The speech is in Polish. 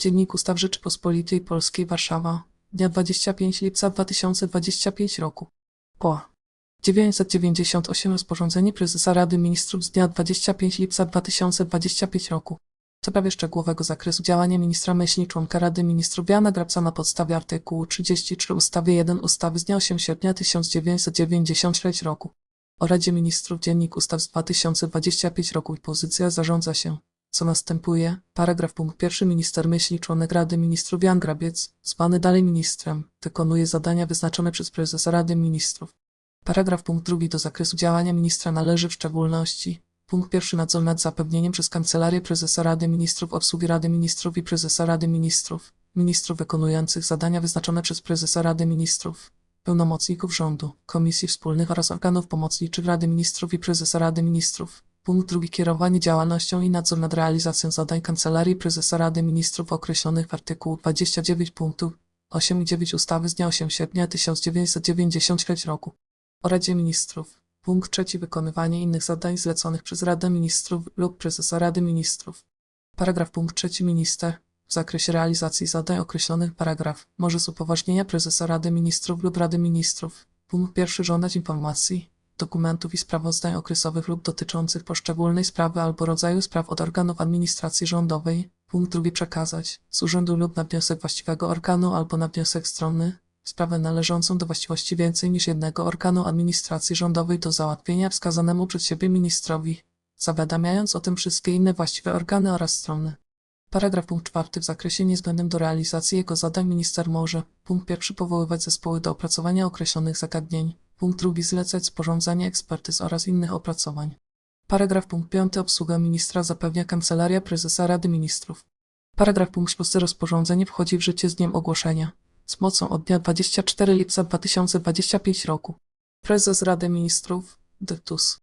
Dziennik Ustaw Rzeczypospolitej Polskiej Warszawa, dnia 25 lipca 2025 roku. Po 998 rozporządzenie prezesa Rady Ministrów z dnia 25 lipca 2025 roku. W sprawie szczegółowego zakresu działania ministra myśli członka Rady Ministrów Jana Grabca na podstawie artykułu 33 ustawy 1 ustawy z dnia 8 sierpnia 1996 roku o Radzie Ministrów Dziennik Ustaw z 2025 roku i pozycja zarządza się. Co następuje? Paragraf punkt pierwszy Minister myśli członek Rady Ministrów Jan Grabiec, zwany dalej ministrem, wykonuje zadania wyznaczone przez prezesa Rady Ministrów. Paragraf punkt drugi do zakresu działania ministra należy w szczególności punkt pierwszy nadzór nad zapewnieniem przez Kancelarię Prezesa Rady Ministrów obsługi Rady Ministrów i Prezesa Rady Ministrów, ministrów wykonujących zadania wyznaczone przez Prezesa Rady Ministrów, pełnomocników rządu, komisji wspólnych oraz organów pomocniczych Rady Ministrów i Prezesa Rady Ministrów. Punkt drugi kierowanie działalnością i nadzór nad realizacją zadań Kancelarii Prezesa Rady Ministrów określonych w artykułu 29 punktów 8 i 9 ustawy z dnia 8 sierpnia 1996 roku. O Radzie Ministrów. Punkt trzeci. Wykonywanie innych zadań zleconych przez Radę Ministrów lub Prezesa Rady Ministrów. Paragraf punkt trzeci. Minister. W zakresie realizacji zadań określonych. Paragraf. Może z upoważnienia Prezesa Rady Ministrów lub Rady Ministrów. Punkt pierwszy. Żądać informacji, dokumentów i sprawozdań okresowych lub dotyczących poszczególnej sprawy albo rodzaju spraw od organów administracji rządowej. Punkt drugi przekazać z urzędu lub na wniosek właściwego organu albo na wniosek strony sprawę należącą do właściwości więcej niż jednego organu administracji rządowej do załatwienia wskazanemu przed siebie ministrowi, zawiadamiając o tym wszystkie inne właściwe organy oraz strony. Paragraf punkt czwarty w zakresie niezbędnym do realizacji jego zadań minister może punkt pierwszy powoływać zespoły do opracowania określonych zagadnień, punkt drugi zlecać sporządzanie ekspertyz oraz innych opracowań. Paragraf punkt piąty obsługę ministra zapewnia Kancelaria Prezesa Rady Ministrów. Paragraf punkt szósty rozporządzenie wchodzi w życie z dniem ogłoszenia z mocą od dnia 24 lipca 2025 roku. Prezes Rady Ministrów, Dytus.